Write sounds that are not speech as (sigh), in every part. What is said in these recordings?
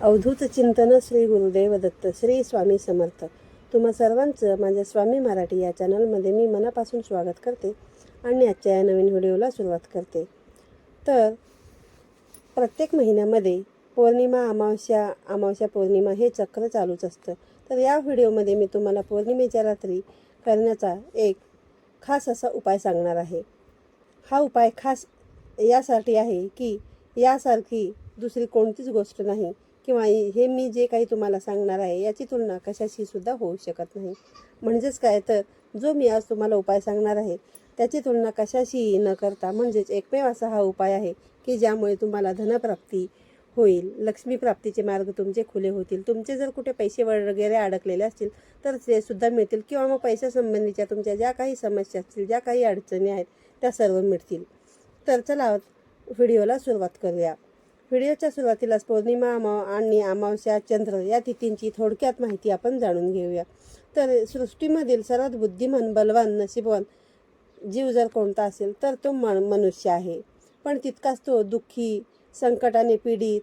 अवधूत चिंतन श्री गुरुदेव दत्त श्री स्वामी समर्थ. तुम्हा सर्वांचं माझ्या स्वामी मराठी या चॅनलमध्ये मी मनापासून स्वागत करते आणि आजच्या या नवीन व्हिडिओला सुरुवात करते. तर प्रत्येक महिन्यामध्ये पौर्णिमा अमावस्या अमावस्या पौर्णिमा हे चक्र चालूच असतं. तर या व्हिडिओमध्ये मी तुम्हाला पौर्णिमेच्या रात्री करण्याचा एक खास असा उपाय सांगणार आहे. हा उपाय खास यासाठी आहे की यासारखी दुसरी कोणतीच गोष्ट नाही. किंवा हे मी जे काही तुम्हाला सांगणार आहे याची तुलना कशाशी सुद्धा होऊ शकत नाही. म्हणजेच काय तर जो मी आज तुम्हाला उपाय सांगणार आहे त्याची तुलना कशाशीही न करता म्हणजेच एकमेव असा हा उपाय आहे की ज्यामुळे तुम्हाला धनप्राप्ती होईल लक्ष्मीप्राप्तीचे मार्ग तुमचे खुले होतील. तुमचे जर कुठे पैसे वगैरे अडकलेले असतील तर ते सुद्धा मिळतील किंवा मग पैशासंबंधीच्या तुमच्या ज्या काही समस्या असतील ज्या काही अडचणी आहेत त्या सर्व मिळतील तर चला व्हिडिओला सुरुवात करूया. व्हिडिओच्या सुरुवातीलाच पौर्णिमा अमाव आणि अमावस्या चंद्र या तिथींची थोडक्यात माहिती आपण जाणून घेऊया. तर सृष्टीमधील सर्वात बुद्धिमान बलवान नशीबवान जीव जर कोणता असेल तर तो मन मनुष्य आहे. पण तितकाच तो दुःखी संकटाने पीडित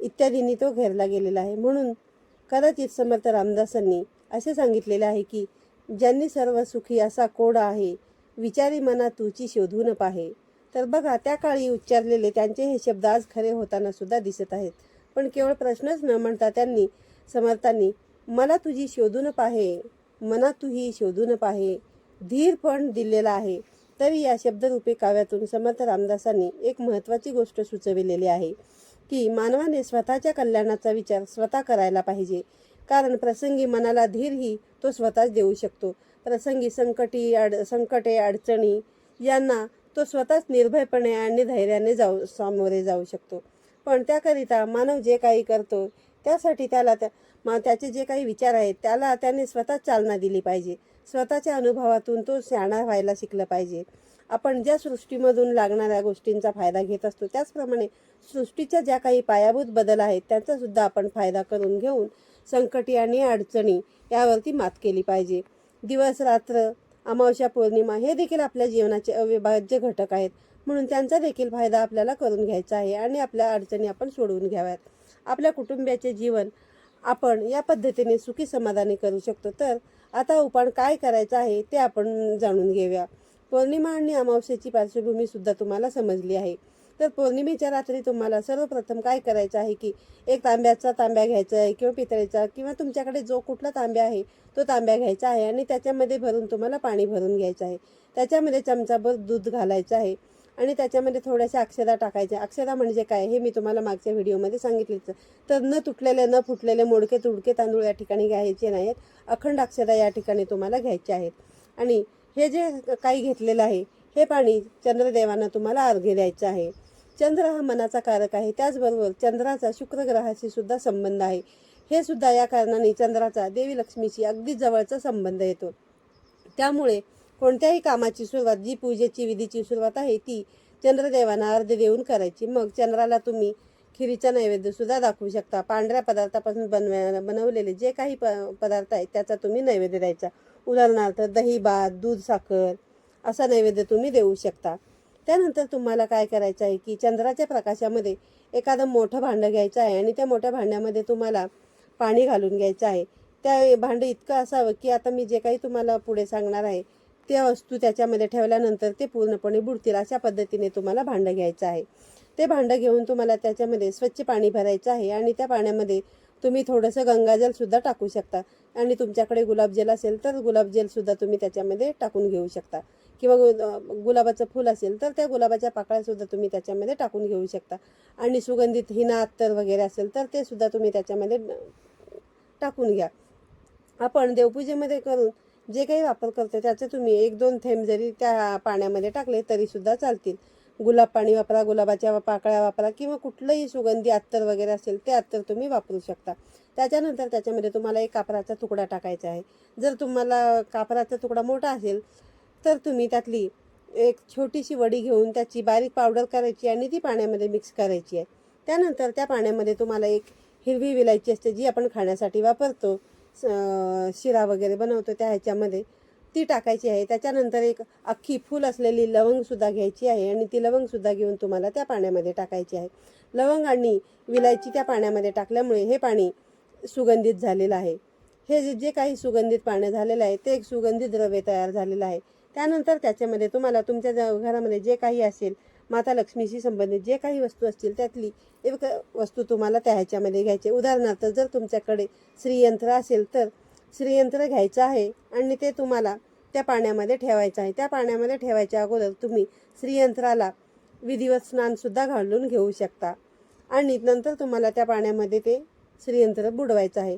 इत्यादींनी तो घेरला गेलेला आहे. म्हणून कदाचित समर्थ रामदासांनी असे सांगितलेले आहे की ज्यांनी सर्व सुखी असा कोड आहे विचारी मना तुची शोधून पाहे तर बघा त्या काळी उच्चारलेले त्यांचे हे शब्द आज खरे होताना सुद्धा दिसत आहेत. पण केवळ प्रश्नच न म्हणता त्यांनी समर्थांनी मला तुझी शोधून पाहे मना तुही शोधून पाहे धीर पण दिलेला आहे. तरी या शब्दरूपी काव्यातून समर्थ रामदासांनी एक महत्त्वाची गोष्ट सुचविलेली आहे की मानवाने स्वतःच्या कल्याणाचा विचार स्वतः करायला पाहिजे. कारण प्रसंगी मनाला धीरही तो स्वतःच देऊ शकतो. प्रसंगी संकटी अड संकटे अडचणी यांना तो स्वतःच निर्भयपणे आणि धैर्याने जाऊ सामोरे जाऊ शकतो. पण त्याकरिता मानव जे काही करतो त्यासाठी त्याला त्या मा त्याचे जे काही विचार आहेत त्याला त्याने स्वतःच चालना दिली पाहिजे. स्वतःच्या अनुभवातून तो शहाणा व्हायला शिकलं पाहिजे. आपण ज्या सृष्टीमधून लागणाऱ्या गोष्टींचा फायदा घेत असतो त्याचप्रमाणे सृष्टीच्या ज्या काही पायाभूत बदल आहेत त्यांचासुद्धा आपण फायदा करून घेऊन संकटी आणि अडचणी यावरती मात केली पाहिजे. दिवस रात्र अमावस्या पौर्णिमा हे देखील आपल्या जीवनाचे अविभाज्य घटक आहेत. म्हणून त्यांचा देखील फायदा आपल्याला करून घ्यायचा आहे आणि आपल्या अडचणी आपण सोडवून घ्याव्यात. आपल्या कुटुंबियाचे जीवन आपण या पद्धतीने सुखी समाधानी करू शकतो. तर आता उपाण काय करायचं आहे ते आपण जाणून घेऊया. पौर्णिमा आणि अमावस्येची पार्श्वभूमीसुद्धा तुम्हाला समजली आहे. तर पौर्णिमेच्या रात्री तुम्हाला सर्वप्रथम काय करायचं आहे की एक तांब्याचा तांब्या घ्यायचा आहे किंवा पितळेचा किंवा तुमच्याकडे जो कुठला तांब्या आहे तो तांब्या घ्यायचा आहे आणि त्याच्यामध्ये भरून तुम्हाला पाणी भरून घ्यायचं आहे. त्याच्यामध्ये चमचाभर दूध घालायचं आहे आणि त्याच्यामध्ये थोड्याशा अक्षदा टाकायच्या. अक्षदा म्हणजे काय हे मी तुम्हाला मागच्या व्हिडिओमध्ये सांगितलेच. तर न तुटलेले न फुटलेले मोडके तुडके तांदूळ या ठिकाणी घ्यायचे नाहीत. अखंड अक्षदा या ठिकाणी तुम्हाला घ्यायचे आहेत. आणि हे जे काही घेतलेलं आहे हे पाणी चंद्रदेवांना तुम्हाला अर्घ्य द्यायचं आहे. चंद्र हा मनाचा कारक आहे. त्याचबरोबर चंद्राचा शुक्रग्रहाशी सुद्धा संबंध आहे. हे सुद्धा या कारणाने चंद्राचा देवी लक्ष्मीशी अगदी जवळचा संबंध येतो. त्यामुळे कोणत्याही कामाची सुरुवात जी पूजेची विधीची सुरुवात आहे ती चंद्रदेवांना अर्ध देऊन करायची. मग चंद्राला तुम्ही खिरीचा नैवेद्यसुद्धा दाखवू शकता. पांढऱ्या पदार्थापासून बनव बनवलेले जे काही प पदार्थ आहेत त्याचा तुम्ही नैवेद्य द्यायचा. उदाहरणार्थ दही भात दूध साखर असा नैवेद्य तुम्ही देऊ शकता. त्यानंतर तुम्हाला काय करायचं आहे की चंद्राच्या प्रकाशामध्ये एखादं मोठं भांडं घ्यायचं आहे आणि त्या मोठ्या भांड्यामध्ये तुम्हाला पाणी घालून घ्यायचं आहे. त्या भांडं इतकं असावं की आता मी जे काही तुम्हाला पुढे सांगणार आहे त्या वस्तू त्याच्यामध्ये ठेवल्यानंतर ते पूर्णपणे बुडतील अशा पद्धतीने तुम्हाला भांडं घ्यायचं आहे. ते भांडं घेऊन तुम्हाला त्याच्यामध्ये स्वच्छ पाणी भरायचं आहे आणि त्या पाण्यामध्ये तुम्ही थोडंसं गंगाजलसुद्धा टाकू शकता. आणि तुमच्याकडे गुलाबजल असेल तर गुलाबजलसुद्धा तुम्ही त्याच्यामध्ये टाकून घेऊ शकता. किंवा गुलाबाचं फूल असेल तर त्या गुलाबाच्या पाकळ्यासुद्धा तुम्ही त्याच्यामध्ये टाकून घेऊ शकता. आणि सुगंधित हिना अत्तर वगैरे असेल तर ते सुद्धा तुम्ही त्याच्यामध्ये टाकून घ्या. आपण देवपूजेमध्ये करून जे काही वापर करतो त्याचे तुम्ही एक दोन थेंब जरी त्या पाण्यामध्ये टाकले तरीसुद्धा चालतील. गुलाब पाणी वापरा गुलाबाच्या पाकळ्या वापरा किंवा कुठलंही सुगंधी अत्तर वगैरे असेल ते अत्तर तुम्ही वापरू शकता. त्याच्यानंतर त्याच्यामध्ये तुम्हाला एक कापराचा तुकडा टाकायचा आहे. जर तुम्हाला कापराचा तुकडा मोठा असेल तर तुम्ही त्यातली एक छोटीशी वडी घेऊन त्याची बारीक पावडर करायची आणि ती पाण्यामध्ये मिक्स करायची आहे. त्यानंतर त्या पाण्यामध्ये तुम्हाला एक हिरवी विलायची असते जी आपण खाण्यासाठी वापरतो. शिरा वगैरे बनवतो त्या ह्याच्यामध्ये. ती टाकायची आहे. त्याच्यानंतर एक अख्खी फूल असलेली लवंगसुद्धा घ्यायची आहे आणि ती लवंगसुद्धा घेऊन तुम्हाला त्या पाण्यामध्ये टाकायची आहे. लवंग आणि विलायची त्या पाण्यामध्ये टाकल्यामुळे हे पाणी सुगंधित झालेलं आहे. हे जे जे काही सुगंधित पाणी झालेलं आहे ते एक सुगंधित द्रव्य तयार झालेलं आहे. त्यानंतर त्याच्यामध्ये तुम्हाला तुमच्या ज- घरामध्ये जे काही असेल माता लक्ष्मीशी संबंधित जे काही वस्तू असतील त्यातली एक वस्तू तुम्हाला त्या ह्याच्यामध्ये घ्यायची उदाहरणार्थ जर तुमच्याकडे श्रीयंत्र असेल तर श्रीयंत्र घ्यायचं आहे आणि ते तुम्हाला त्या पाण्यामध्ये ठेवायचं आहे. त्या पाण्यामध्ये ठेवायच्या अगोदर तुम्ही श्रीयंत्राला विधिवत स्नानसुद्धा घालून घेऊ शकता. आणि नंतर तुम्हाला त्या पाण्यामध्ये ते श्रीयंत्र बुडवायचं आहे.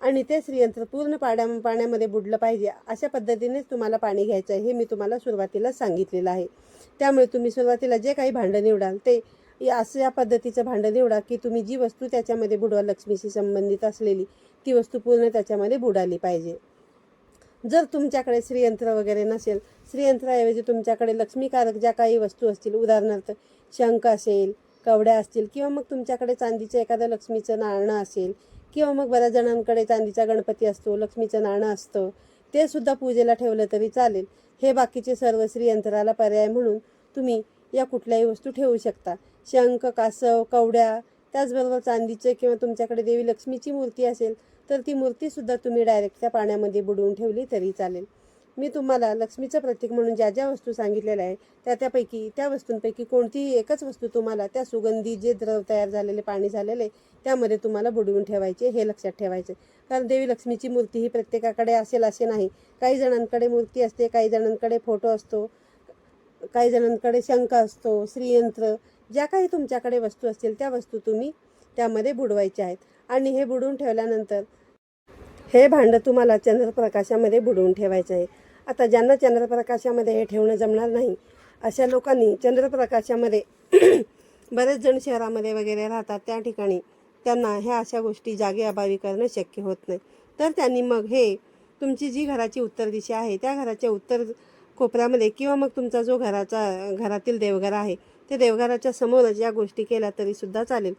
आणि ते श्रीयंत्र पूर्ण पाड्या पाण्यामध्ये बुडलं पाहिजे अशा पद्धतीनेच तुम्हाला पाणी घ्यायचं आहे हे मी तुम्हाला सुरुवातीला सांगितलेलं आहे. त्यामुळे तुम्ही सुरुवातीला जे काही भांडं निवडाल ते या असं या पद्धतीचं भांडं निवडा की तुम्ही जी वस्तू त्याच्यामध्ये बुडवा लक्ष्मीशी संबंधित असलेली ती वस्तू पूर्ण त्याच्यामध्ये बुडाली पाहिजे. जर तुमच्याकडे श्रीयंत्र वगैरे नसेल श्रीयंत्राऐवजी तुमच्याकडे लक्ष्मीकारक ज्या काही वस्तू असतील उदाहरणार्थ शंख असेल कवड्या असतील किंवा मग तुमच्याकडे चांदीचं एखादं लक्ष्मीचं नाणं असेल किंवा मग बऱ्याच जणांकडे चांदीचा गणपती असतो लक्ष्मीचं नाणं असतं ते सुद्धा पूजेला ठेवलं तरी चालेल. हे बाकीचे सर्व श्रीयंत्राला पर्याय म्हणून तुम्ही या कुठल्याही वस्तू ठेवू शकता. शंख कासव कवड्या त्याचबरोबर चांदीचं किंवा तुमच्याकडे देवी लक्ष्मीची मूर्ती असेल तर ती मूर्तीसुद्धा तुम्ही डायरेक्ट त्या पाण्यामध्ये बुडवून ठेवली तरी चालेल. मी तुम्हाला लक्ष्मीचं प्रतीक म्हणून ज्या ज्या वस्तू सांगितलेल्या आहे त्या त्यापैकी त्या वस्तूंपैकी कोणतीही एकच वस्तू तुम्हाला त्या सुगंधी जे द्रव तयार झालेले पाणी झालेले त्यामध्ये तुम्हाला बुडवून ठेवायचे हे लक्षात ठेवायचे. कारण देवी लक्ष्मीची मूर्ती ही प्रत्येकाकडे असेल असे नाही. काही जणांकडे मूर्ती असते काही जणांकडे फोटो असतो काही जणांकडे शंख असतो श्रीयंत्र ज्या काही तुमच्याकडे वस्तू असतील त्या वस्तू तुम्ही त्यामध्ये बुडवायच्या आहेत. आणि हे बुडवून ठेवल्यानंतर हे भांडं तुम्हाला चंद्रप्रकाशामध्ये बुडवून ठेवायचं आहे. आता ज्यांना चंद्रप्रकाशामध्ये हे ठेवणं जमणार नाही अशा लोकांनी चंद्रप्रकाशामध्ये (clears throat) बरेच जण शहरामध्ये वगैरे राहतात. त्या ठिकाणी त्यांना ह्या अशा गोष्टी जागे अभावी करणं शक्य होत नाही. तर त्यांनी मग हे तुमची जी घराची उत्तर दिशा आहे त्या घराच्या उत्तर कोपऱ्यामध्ये किंवा मग तुमचा जो घराचा घरातील देवघर आहे ते देवघराच्या समोरच या गोष्टी केल्या तरीसुद्धा चालेल.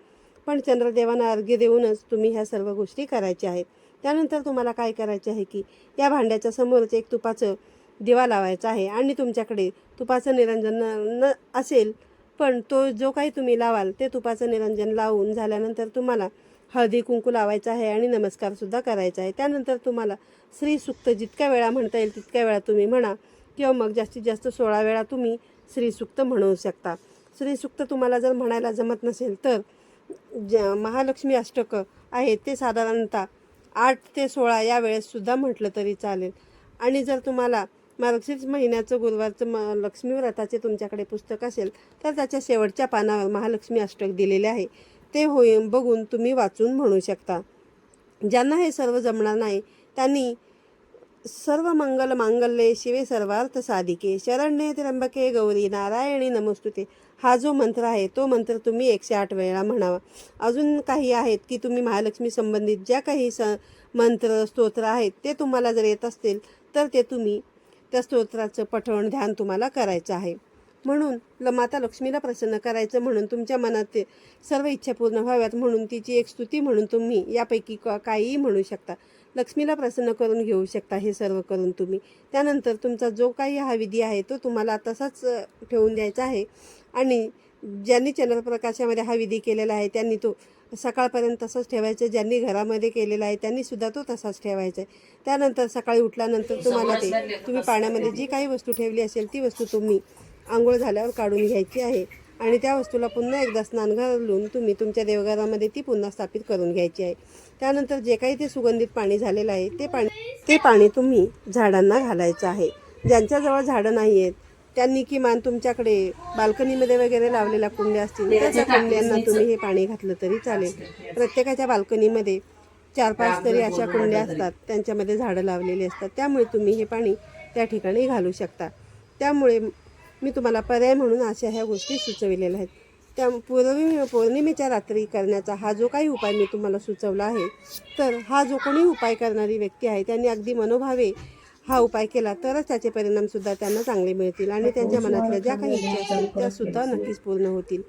पण चंद्रदेवांना अर्घ्य देऊनच तुम्ही ह्या सर्व गोष्टी करायच्या आहेत. त्यानंतर तुम्हाला काय करायचे आहे की या भांड्याच्या समोरच एक तुपाचं दिवा लावायचा आहे आणि तुमच्याकडे तुपाचं निरंजन न न असेल पण तो जो काही तुम्ही लावाल ते तुपाचं निरंजन लावून झाल्यानंतर तुम्हाला हळदी कुंकू लावायचा आहे आणि नमस्कारसुद्धा करायचा आहे. त्यानंतर तुम्हाला श्रीसूक्त जितक्या वेळा म्हणता येईल तितक्या वेळा तुम्ही म्हणा किंवा मग जास्तीत जास्त सोळा वेळा तुम्ही श्रीसुक्त म्हणू शकता. श्रीसुक्त तुम्हाला जर म्हणायला जमत नसेल तर ज महालक्ष्मी अष्टक आहे ते साधारणतः आठ ते सोळा या वेळेससुद्धा म्हटलं तरी चालेल. आणि जर तुम्हाला मार्गशीर्ष महिन्याचं गुरुवारचं म लक्ष्मी व्रताचे तुमच्याकडे पुस्तक असेल तर त्याच्या शेवटच्या पानावर महालक्ष्मी अष्टक दिलेले आहे. ते होय बघून तुम्ही वाचून म्हणू शकता. ज्यांना हे सर्व जमणार नाही त्यांनी सर्व मंगल मांगल्ये शिवे सर्वार्थ साधिके शरण्ये त्र्यंबके गौरी नारायणी नमस्तुते. हा जो मंत्र आहे तो मंत्र तुम्ही एकशे आठ वेळा म्हणावा. अजून काही आहेत की तुम्ही महालक्ष्मी संबंधित ज्या काही स मंत्र स्तोत्र आहेत ते तुम्हाला जर येत असतील तर ते तुम्ही त्या स्तोत्राचं पठण ध्यान तुम्हाला करायचं आहे. म्हणून ल माता लक्ष्मीला प्रसन्न करायचं म्हणून तुमच्या मनात सर्व इच्छा पूर्ण व्हाव्यात म्हणून तिची एक स्तुती म्हणून तुम्ही यापैकी काहीही म्हणू शकता. लक्ष्मीला प्रसन्न करून घेऊ शकता हे सर्व करून तुम्ही. त्यानंतर तुमचा जो काही हा विधी आहे तो तुम्हाला तसाच ठेवून द्यायचा आहे. आणि ज्यांनी चंद्रप्रकाशामध्ये हा विधी केलेला आहे त्यांनी तो सकाळपर्यंत तसाच ठेवायचा ज्यांनी घरामध्ये केलेला आहे त्यांनी सुद्धा तो तसाच ठेवायचा आहे. त्यानंतर सकाळी उठल्यानंतर तुम्हाला ते तुम्ही पाण्यामध्ये जी काही वस्तू ठेवली असेल ती वस्तू तुम्ही आंघोळ झाल्यावर काढून घ्यायची आहे. आणि त्या वस्तूला पुन्हा एकदा स्नान घालून तुम्ही तुमच्या देवघरामध्ये ती पुन्हा स्थापित करून घ्यायची आहे. त्यानंतर जे काही ते सुगंधित पाणी झालेलं आहे ते पाणी ते पाणी तुम्ही झाडांना घालायचं आहे. ज्यांच्याजवळ झाडं नाही आहेत त्यांनी किमान तुमच्याकडे बाल्कनीमध्ये वगैरे लावलेल्या कुंड्या असतील तर त्या कुंड्यांना तुम्ही हे पाणी घातलं तरी चालेल. प्रत्येकाच्या बाल्कनीमध्ये चार पाच तरी अशा कुंड्या असतात. त्यांच्यामध्ये झाडं लावलेली असतात. त्यामुळे तुम्ही हे पाणी त्या ठिकाणी घालू शकता. त्यामुळे मी तुम्हाला पर्याय म्हणून अशा ह्या गोष्टी सुचविलेल्या आहेत. त्या पूर्वी पौर्णिमेच्या रात्री करण्याचा हा जो काही उपाय मी तुम्हाला सुचवला आहे तर हा जो कोणी उपाय करणारी व्यक्ती आहे त्यांनी अगदी मनोभावे हा उपाय केला तरच त्याचे परिणामसुद्धा त्यांना चांगले मिळतील आणि त्यांच्या मनातल्या ज्या काही इच्छा असतील त्यासुद्धा नक्कीच पूर्ण होतील.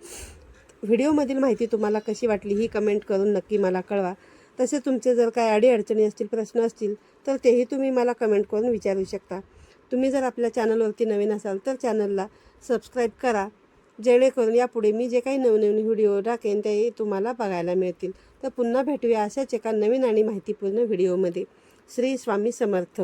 व्हिडिओमधील माहिती तुम्हाला कशी वाटली ही कमेंट करून नक्की मला कळवा. तसे तुमचे जर काय अडीअडचणी असतील प्रश्न असतील तर तेही तुम्ही मला कमेंट करून विचारू शकता. तुम्ही जर आपल्या चॅनलवरती नवीन असाल तर चॅनलला सबस्क्राईब करा. जेणेकरून यापुढे मी जे काही नवनवीन व्हिडिओ टाकेन ते तुम्हाला बघायला मिळतील. तर पुन्हा भेटूया अशाच एका नवीन आणि माहितीपूर्ण व्हिडिओमध्ये. श्री स्वामी समर्थ.